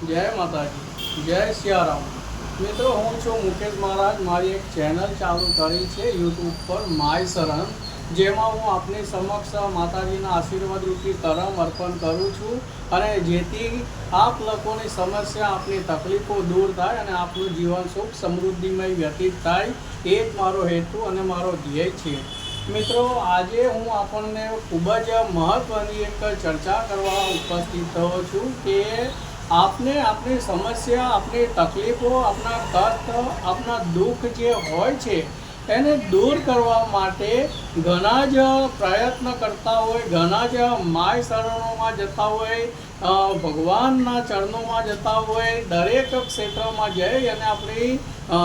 જય માતાજી, જય સિયારામ. મિત્રો, હું છું મુકેશ મહારાજ. મારી એક ચેનલ ચાલુ કરી છે યુટ્યુબ પર માય શરણ, જેમાં હું આપની સમક્ષ માતાજીના આશીર્વાદ રૂપી કરમ અર્પણ કરું છું અને જેથી આપ લોકોની સમસ્યા, આપની તકલીફો દૂર થાય અને આપનું જીવન સુખ સમૃદ્ધિમય વ્યતીત થાય, એ જ મારો હેતુ અને મારો ધ્યેય છે. મિત્રો, આજે હું આપણને ખૂબ જ મહત્ત્વની એક ચર્ચા કરવા ઉપસ્થિત થયો છું કે આપને આપણી સમસ્યા આપણી તકલીફો આપણા કષ્ટ આપણા દુઃખ જે હોય છે એને દૂર કરવા માટે ઘણા જ પ્રયત્ન કરતા હોય, ઘણા જ માય શરણોમાં જતા હોય ભગવાનના ચરણોમાં જતા હોય, દરેક ક્ષેત્રમાં જઈ અને આપણી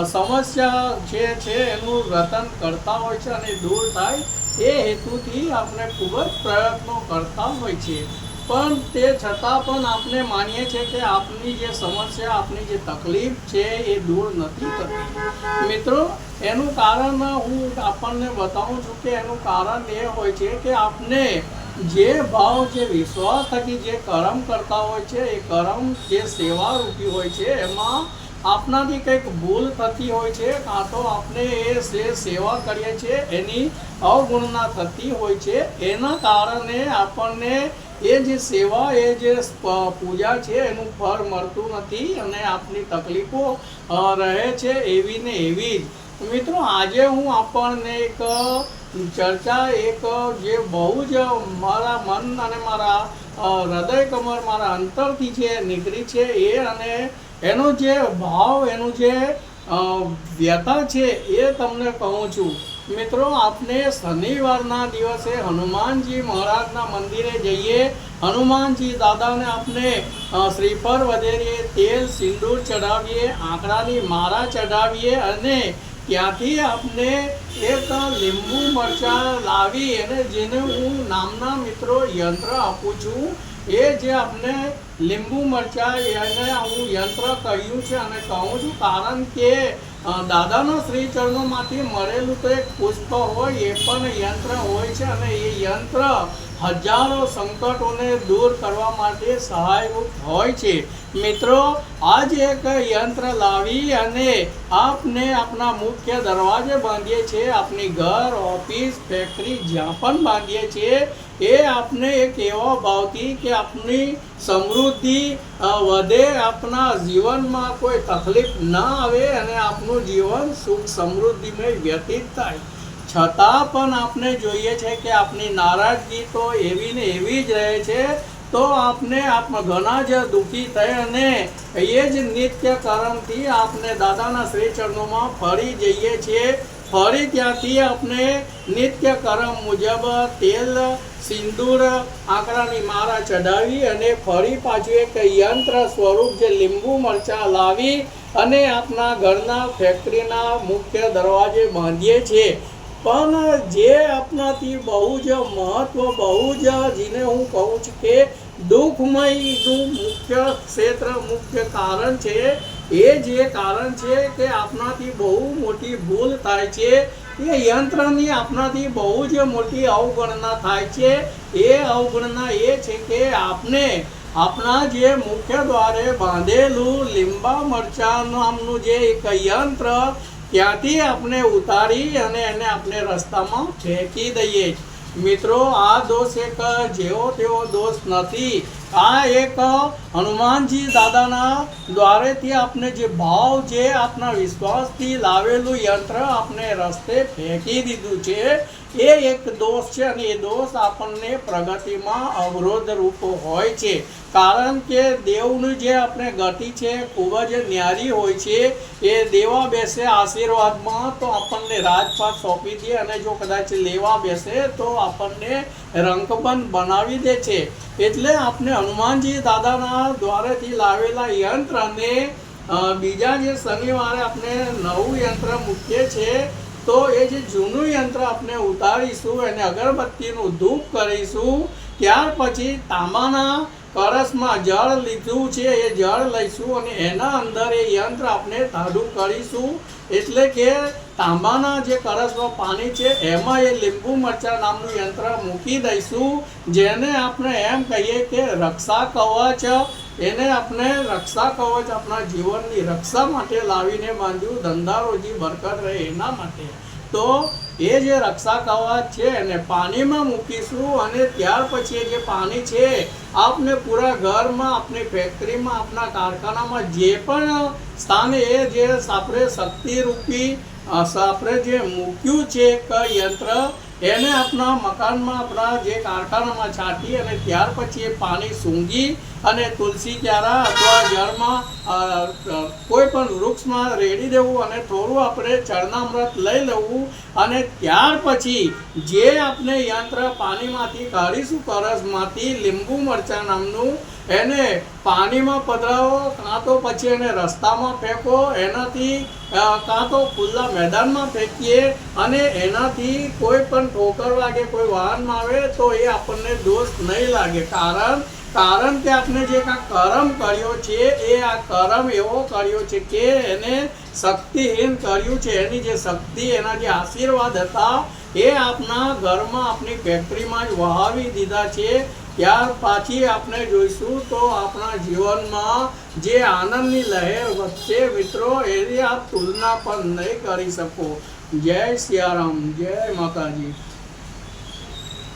સમસ્યા જે છે એનું રતન કરતા હોય છે અને દૂર થાય, એ હેતુથી આપણે ખૂબ જ પ્રયત્નો કરતા હોય છે. પણ તે છતાં પણ આપણે માનીએ છીએ કે આપની જે સમસ્યા, આપની જે તકલીફ છે એ દૂર નથી થતી. મિત્રો, એનું કારણ હું આપણને બતાવું છું કે એનું કારણ એ હોય છે કે આપને જે ભાવ, જે વિશ્વાસ થકી જે કર્મ કરતા હોય છે, એ કર્મ જે સેવા રૂપી હોય છે, એમાં આપનાથી કંઈક ભૂલ થતી હોય છે, કાં તો આપણે એ જે સેવા કરીએ છીએ, એની અવગુણના થતી હોય છે, એના કારણે આપણને એ જે સેવા, એ જે પૂજા છે, એનું ફળ મળતું નથી અને આપની તકલીફો રહે છે એવી ને એવી જ. મિત્રો, આજે હું આપણને એક ચર્ચા, એક જે બહુ જ મારા મન અને મારા હૃદય કમર, મારા અંતરથી જે નીકળી છે એ અને એનો જે ભાવ, એનું જે વ્યથા છે એ તમને કહું છું. મિત્રો આપણે શનિવારના દિવસે હનુમાનજી મહારાજના મંદિરે જઈએ. હનુમાનજી દાદાને આપણે અ, શ્રીફળ વધેરીએ તેલ સિંદૂર ચઢાવીએ આંકડાની માળા ચઢાવીએ અને ત્યાંથી આપણે એક લીંબુ મરચાં લાવી અને જેને હું નામના મિત્રો યંત્ર આપું છું, એ જે આપણે લીંબુ મરચાં એને હું યંત્ર કહ્યું છે અને કહું છું, કારણ કે દાદાના શ્રી ચરણોમાંથી મળેલું તો એક પુષ્પ હોય, એ પણ યંત્ર હોય છે અને એ યંત્ર હજારો સંકટોને દૂર કરવા માટે સહાયરૂપ હોય છે. મિત્રો, આજ એક યંત્ર લાવી અને આપને આપણા મુખ્ય દરવાજે બાંધીએ છીએ. આપની ઘર, ઓફિસ, ફેક્ટરી જ્યાં પણ બાંધીએ છીએ, એ આપને એક એવો ભાવથી કે આપની સમૃદ્ધિ વધે, આપના જીવનમાં કોઈ તકલીફ ન આવે અને આપનું જીવન સુખ સમૃદ્ધિમય વ્યતીત થાય. છતાં પણ આપણે જોઈએ છે કે આપની નારાજગી તો એવી ને એવી જ રહે છે, તો આપને આપ ઘણા જ દુઃખી થઈ અને એ જ નિત્ય કર્મથી આપને દાદાના શ્રી ચરણોમાં ફરી જઈએ છીએ. ફરી ત્યાંથી આપણે નિત્ય કર્મ મુજબ તેલ, સિંદૂર, આંકડાની મારા ચડાવી અને ફરી પાછું એક યંત્ર સ્વરૂપ જે લીંબુ મરચાં લાવી અને આપના ઘરના ફેક્ટરીના મુખ્ય દરવાજે બાંધીએ છીએ. પણ જે આપણાથી બહુ જ મહત્વ, બહુ જ જેને હું કહું છું કે દુઃખમયનું મુખ્ય ક્ષેત્ર, મુખ્ય કારણ છે, એ જે કારણ છે કે આપણાથી બહુ મોટી ભૂલ થાય છે. એ યંત્રની આપણાથી બહુ જ મોટી અવગણના થાય છે. એ અવગણના એ છે કે આપને આપણા જે મુખ્ય દ્વારે બાંધેલું લીંબા મરચા નામનું જે એક યંત્ર ત્યાંથી આપણે ઉતારી અને એને આપણે રસ્તામાં ફેંકી દઈએ. મિત્રો, આ દોષ એક જેવો તેવો દોષ નથી. આ એક હનુમાનજી દાદાના દ્વારેથી આપણે જે ભાવ જે આપના વિશ્વાસથી લાવેલું યંત્ર આપણે રસ્તે ફેંકી દીધું છે. એ એક દોષ છે અને એ દોષ આપણને પ્રગતિમાં અવરોધ રૂપ હોય છે. કારણ કે દેવનું જે આપણે ગતિ છે, ખૂબ જ ન્યારી હોય છે, એ દેવા બેસે આશીર્વાદમાં તો આપણને રાજપાટ સોંપી દે અને જો કદાચ લેવા બેસે તો આપણને રંકબંધ બનાવી દે છે. એટલે આપણે હનુમાનજી દાદાના દ્વારેથી લાવેલા યંત્રને બીજા જે શનિવારે આપણે નવું યંત્ર મૂકીએ છીએ તો એ જે જૂનું યંત્ર આપણે ઉતારીશું, એને અગરબત્તીનું ધૂપ કરીશું, ત્યાર પછી તાંબાના કળશમાં જળ લીધું છે, એ જળ લઈશું અને એના અંદર એ યંત્ર આપણે ઠાડું કરીશું. એટલે કે તાંબાના જે કળશમાં પાણી છે, એમાં એ લીંબુ મરચાં નામનું યંત્ર મૂકી દઈશું, જેને આપણે એમ કહીએ કે રક્ષા કવચ. એને આપણે રક્ષા કવચ આપણા જીવનની રક્ષા માટે લાવીને બાંધ્યું, ધંધા રોજી બરકત રહે એના માટે. તો એ જે રક્ષા કવચ છે એને પાણીમાં મૂકીશું અને ત્યાર પછી જે પાણી છે, આપને પૂરા ઘરમાં, આપની ફેક્ટરીમાં, આપના કારખાનામાં જે પણ સ્થાને એ જે આપણે શક્તિરૂપી સાપરે જે મૂક્યું છે એક યંત્ર એને આપણા મકાનમાં, આપણા જે કારખાનામાં છાંટી અને ત્યાર પછી એ પાણી સૂંઘી અને તુલસી ક્યારા અથવા જળમાં કોઈ પણ વૃક્ષમાં રેડી દેવું અને થોડું આપણે ચરણામૃત લઈ લેવું અને ત્યાર પછી જે આપણે યંત્ર પાણીમાંથી કાઢીશું, કરસમાંથી લીંબુ મરચાં નામનું એને પાણીમાં પધરાવો, કાં તો પછી એને રસ્તામાં ફેંકો, એનાથી કાં તો ખુલ્લા મેદાનમાં ફેંકીએ અને એનાથી કોઈ પણ ઠોકર વાગે, કોઈ વાહનમાં આવે તો એ આપણને દોષ નહીં લાગે. કારણ કારણ કે આપણે જે કાંઈ કરમ કર્યો છે, એ આ કરમ એવો કર્યો છે કે એને શક્તિહીન કર્યું છે. એની જે શક્તિ, એના જે આશીર્વાદ હતા, એ આપના ઘરમાં આપની ફેક્ટરીમાં જ વહાવી દીધા છે. ત્યાર પાછી આપણે જોઈશું તો આપણા જીવનમાં જે આનંદની લહેર વધશે મિત્રો, એની આપ તુલના પણ નહીં કરી શકો. જય સિયારામ, જય માતાજી.